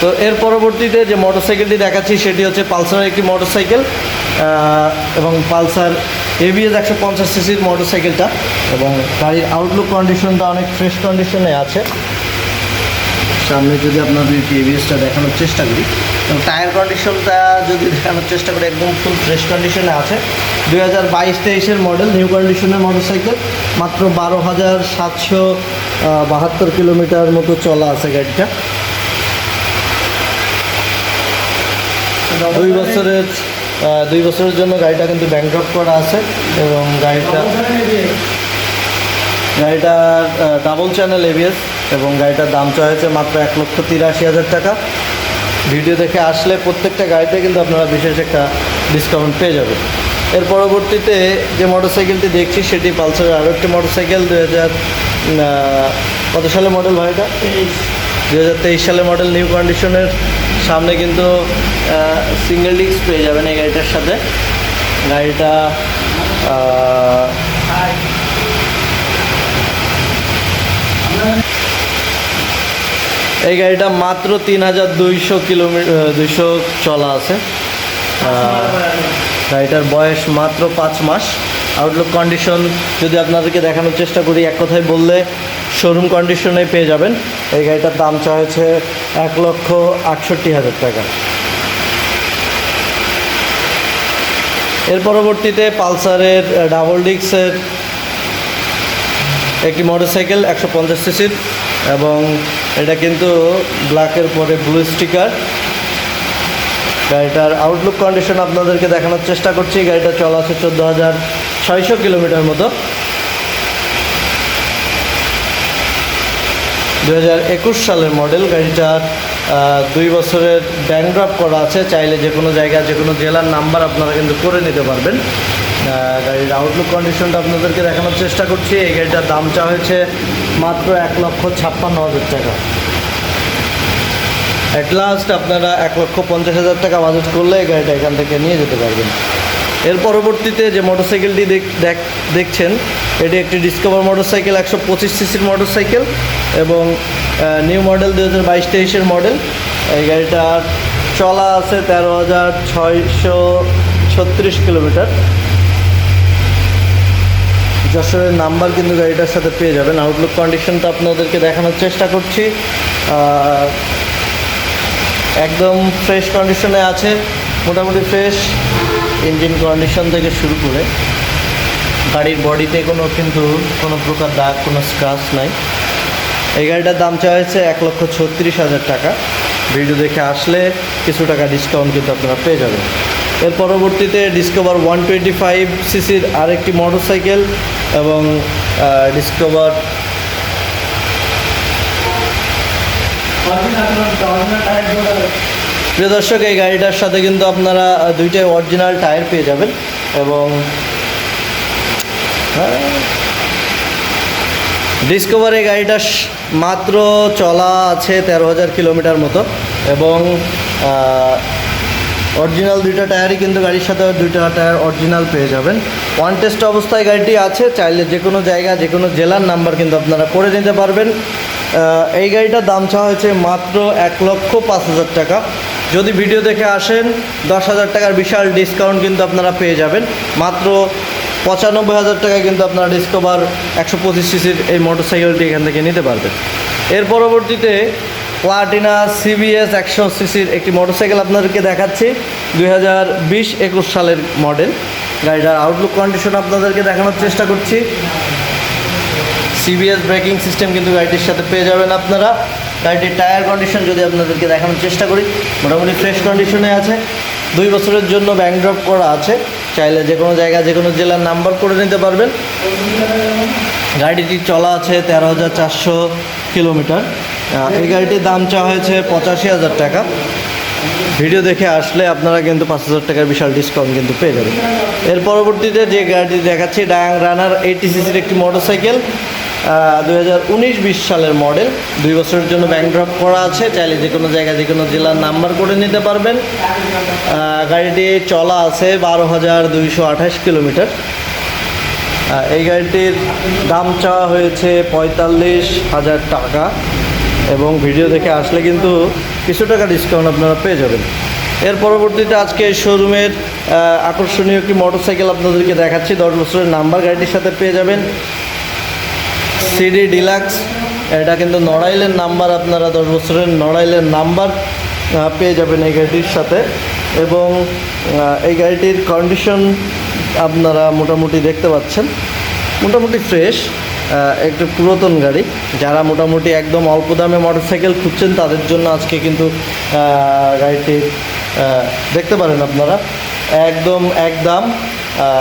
তো এর পরবর্তীতে যে মোটরসাইকেলটি দেখাচ্ছি, সেটি হচ্ছে পালসারের একটি মোটরসাইকেল এবং পালসার এবিএস একশো পঞ্চাশ সিসির মোটরসাইকেলটা এবং গাড়ির আউটলুক কন্ডিশনটা অনেক ফ্রেশ কন্ডিশনে আছে। সামনে যদি আপনাদের এবিএসটা দেখানোর চেষ্টা করি এবং টায়ার কন্ডিশনটা যদি দেখানোর চেষ্টা করি, একদম ফুল ফ্রেশ কন্ডিশনে আছে। দুই হাজার বাইশ তেইশের মডেল নিউ কন্ডিশনের মোটরসাইকেল মাত্র বারো হাজার সাতশো বাহাত্তর কিলোমিটার মতো চলা আছে গাড়িটা। দুই বছরের দুই বছরের জন্য গাড়িটা কিন্তু ব্যাংক ড্রপ করা আছে এবং গাড়িটা গাড়িটার ডাবল চ্যানেল এবিএস এবং গাড়িটার দাম হয়েছে মাত্র এক লক্ষ তিরাশি হাজার টাকা। ভিডিও দেখে আসলে প্রত্যেকটা গাড়িতে কিন্তু আপনারা বিশেষ একটা ডিসকাউন্ট পেয়ে যাবেন। এর পরবর্তীতে যে মোটরসাইকেলটি দেখছি সেটি পালসারের আরও একটি মোটরসাইকেল দু হাজার কত সালে মডেল ভাই এটা? দু হাজার তেইশ সালে মডেল নিউ কন্ডিশনের সামনে কিন্তু সিঙ্গেল ডিস্ক পেয়ে যাবেন এই গাড়িটার সাথে। গাড়িটা এই গাড়িটা মাত্র তিন হাজার দুইশো কিলোমিটার দুইশো চলা আছে। গাড়িটার বয়স মাত্র পাঁচ মাস। আউটলুক কন্ডিশন যদি আপনাদেরকে দেখানোর চেষ্টা করি, এক কথায় বললে শোরুম কন্ডিশনে পেয়ে যাবেন। এই গাড়িটার দাম হয়েছে এক লক্ষ আটষট্টি হাজার টাকা। এর পরবর্তীতে পালসারের ডাবল ডিক্সের একটি মোটরসাইকেল একশো পঞ্চাশ সিসির এবং এটা কিন্তু ব্ল্যাকের পরে ব্লু স্টিকার গাড়িটার আউটলুক কন্ডিশন আপনাদেরকে দেখানোর চেষ্টা করছি। গাড়িটা চলা আছে চোদ্দ হাজার ছয়শো কিলোমিটার মতো। দু হাজার একুশ সালের মডেল গাড়িটার দুই বছরের ব্যাংক ড্রপ করা আছে। চাইলে যে কোনো জায়গায়, যে কোনো জেলার নাম্বার আপনারা কিন্তু করে নিতে পারবেন। গাড়ির আউটলুক কন্ডিশনটা আপনাদেরকে দেখানোর চেষ্টা করছি। এই গাড়িটার দাম চাওয়া হয়েছে মাত্র এক লক্ষ ছাপ্পান্ন হাজার টাকা। অ্যাট লাস্ট আপনারা এক লক্ষ পঞ্চাশ হাজার টাকা বাজেট করলে এই গাড়িটা এখান থেকে নিয়ে যেতে পারবেন। এর পরবর্তীতে যে মোটরসাইকেলটি দেখ- দেখ- দেখছেন, এটি একটি ডিসকভার মোটরসাইকেল, একশো পঁচিশ সিসির মোটরসাইকেল এবং নিউ মডেল দু হাজার বাইশ তেইশের মডেল। এই গাড়িটার চলা আছে তেরো হাজার ছয়শো ছত্রিশ কিলোমিটার। যশোরের নাম্বার কিন্তু গাড়িটার সাথে পেয়ে যাবেন। আউটলুক কন্ডিশনটা আপনাদেরকে দেখানোর চেষ্টা করছি। একদম ফ্রেশ কন্ডিশনে আছে, মোটামুটি ফ্রেশ ইঞ্জিন কন্ডিশন থেকে শুরু করে গাড়ির বডিতে কোনো কিন্তু কোনো প্রকার দাগ, কোনো স্ক্রাচ নাই। এই গাড়িটার দাম চাওয়া হয়েছে এক লক্ষ ছত্রিশ হাজার টাকা। ভিডিও দেখে আসলে কিছু টাকা ডিসকাউন্ট কিন্তু আপনারা পেয়ে যাবেন। এর পরবর্তীতে ডিসকভার ওয়ান টোয়েন্টি ফাইভ সিসির আরেকটি মোটরসাইকেল এবং ডিসকভার প্রিয় দর্শক, এই গাড়িটার সাথে কিন্তু আপনারা দুইটাই অরিজিনাল টায়ার পেয়ে যাবেন এবং ডিসকভার এই গাড়িটা মাত্র চলা আছে তেরো হাজার কিলোমিটার মতো এবং অরিজিনাল দুইটা টায়ারই কিন্তু গাড়ির সাথে দুইটা টায়ার অরিজিনাল পেয়ে যাবেন। ওয়ান টেস্ট অবস্থায় গাড়িটি আছে, চাইলে যে কোনো জায়গা, যে কোনো জেলার নাম্বার কিন্তু আপনারা করে নিতে পারবেন। এই গাড়িটার দাম চাওয়া হয়েছে মাত্র এক লক্ষ পাঁচ হাজার টাকা। যদি ভিডিও দেখে আসেন দশ হাজার টাকার বিশাল ডিসকাউন্ট কিন্তু আপনারা পেয়ে যাবেন। মাত্র পঁচানব্বই হাজার টাকায় কিন্তু আপনারা ডিসকভার একশো পঁচিশ সিসির এই মোটরসাইকেলটি এখান থেকে নিতে পারবেন। এর পরবর্তীতে প্লাটিনা সিবিএস একশো সিসির একটি মোটরসাইকেল আপনাদেরকে দেখাচ্ছি, দুই হাজার বিশ একুশ সালের মডেল গাড়িটার আউটলুক কন্ডিশন আপনাদেরকে দেখানোর চেষ্টা করছি। সিবিএস ব্রেকিং সিস্টেম কিন্তু গাড়িটির সাথে পেয়ে যাবেন আপনারা। গাড়িটির টায়ার কন্ডিশন যদি আপনাদেরকে দেখানোর চেষ্টা করি, মোটামুটি ফ্রেশ কন্ডিশনে আছে। দুই বছরের জন্য ব্যাংক ড্রপ করা আছে। চাইলে যে কোনো জায়গায়, যে কোনো জেলার নাম্বার করে নিতে পারবেন। গাড়িটি চলা আছে তেরো হাজার চারশো কিলোমিটার। এই গাড়িটির দাম চাওয়া হয়েছে পঁচাশি হাজার টাকা। ভিডিও দেখে আসলে আপনারা কিন্তু পাঁচ হাজার টাকার বিশাল ডিসকাউন্ট কিন্তু পেয়ে যাবেন। এর পরবর্তীতে যে গাড়িটি দেখাচ্ছি ডায়াং রানার এইটি সিসির একটি মোটরসাইকেল দু হাজার উনিশ বিশ সালের মডেল দুই বছরের জন্য ব্যাংক ড্রপ করা আছে। চাইলে যে কোনো জায়গায় যে কোনো জেলার নাম্বার করে নিতে পারবেন। গাড়িটি চলা আছে বারো হাজার দুইশো আঠাশ কিলোমিটার। এই গাড়িটির দাম চাওয়া হয়েছে পঁয়তাল্লিশ হাজার টাকা। এবং ভিডিও দেখে আসলে কিন্তু কিছু টাকা ডিসকাউন্ট আপনারা পেয়ে যাবেন। এর পরবর্তীতে আজকে শোরুমের আকর্ষণীয় একটি মোটরসাইকেল আপনাদেরকে দেখাচ্ছি। দশ বছরের নাম্বার গাড়িটির সাথে পেয়ে যাবেন। সিডি ডিলাক্স এটা কিন্তু নড়াইলের নাম্বার আপনারা দশ বছরের নড়াইলের নাম্বার পেয়ে যাবেন এই গাড়িটির সাথে। এবং এই গাড়িটির কন্ডিশন আপনারা মোটামুটি দেখতে পাচ্ছেন। মোটামুটি ফ্রেশ একটু পুরাতন গাড়ি। যারা মোটামুটি একদম অল্প দামে মোটরসাইকেল খুঁজছেন, তাদের জন্য আজকে কিন্তু গাড়িটি দেখতে পারেন আপনারা। একদম এক দাম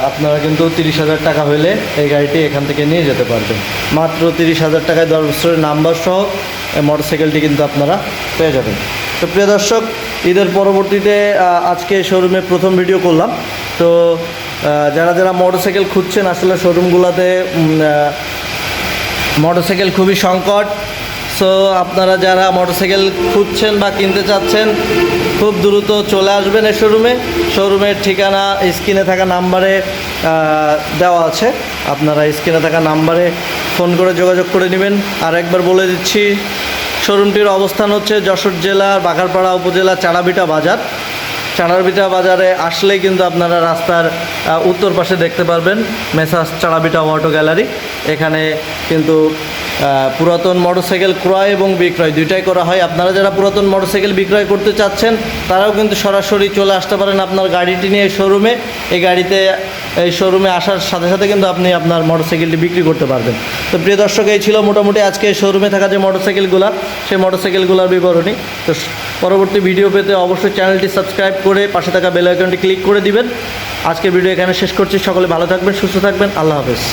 আপনারা কিন্তু তিরিশ হাজার টাকা হলে এই গাড়িটি এখান থেকে নিয়ে যেতে পারবেন। মাত্র তিরিশ হাজার টাকায় দশ বছরের নাম্বার সহ এই মোটরসাইকেলটি কিন্তু আপনারা পেয়ে যাবেন। তো প্রিয় দর্শক, ঈদের পরবর্তীতে আজকে শোরুমে প্রথম ভিডিও করলাম। তো যারা যারা মোটরসাইকেল খুঁজছেন, আসলে শোরুমগুলোতে মোটরসাইকেল খুবই সংকট। সো আপনারা যারা মোটরসাইকেল খুঁজছেন বা কিনতে চাচ্ছেন, খুব দ্রুত চলে আসবেন এই শোরুমে শোরুমের ঠিকানা, স্ক্রিনে থাকা নাম্বারে দেওয়া আছে। আপনারা স্ক্রিনে থাকা নাম্বারে ফোন করে যোগাযোগ করে নেবেন। আর একবার বলে দিচ্ছি, শোরুমটির অবস্থান হচ্ছে যশোর জেলার বাঘারপাড়া উপজেলা চাড়াবিটা বাজার। চাড়াবিটা বাজারে আসলেই কিন্তু আপনারা রাস্তার উত্তর পাশে দেখতে পারবেন মেসাস চাড়াবিটা অটো গ্যালারি। এখানে কিন্তু পুরাতন মোটরসাইকেল ক্রয় এবং বিক্রয় দুইটাই করা হয়। আপনারা যারা পুরাতন মোটরসাইকেল বিক্রয় করতে চাচ্ছেন, তারাও কিন্তু সরাসরি চলে আসতে পারেন আপনার গাড়িটি নিয়ে শোরুমে। এই গাড়িতে এই শোরুমে আসার সাথে সাথে কিন্তু আপনি আপনার মোটরসাইকেলটি বিক্রি করতে পারবেন। তো প্রিয় দর্শক, এই ছিল মোটামুটি আজকে শোরুমে থাকা যে মোটরসাইকেলগুলো সেই মোটরসাইকেলগুলোর বিবরণী। তো পরবর্তী ভিডিও পেতে অবশ্যই চ্যানেলটি সাবস্ক্রাইব করে পাশে থাকা বেল আইকনটি ক্লিক করে দিবেন। আজকের ভিডিও এখানে শেষ করছি। সকলে ভালো থাকবেন, সুস্থ থাকবেন। আল্লাহ হাফেজ।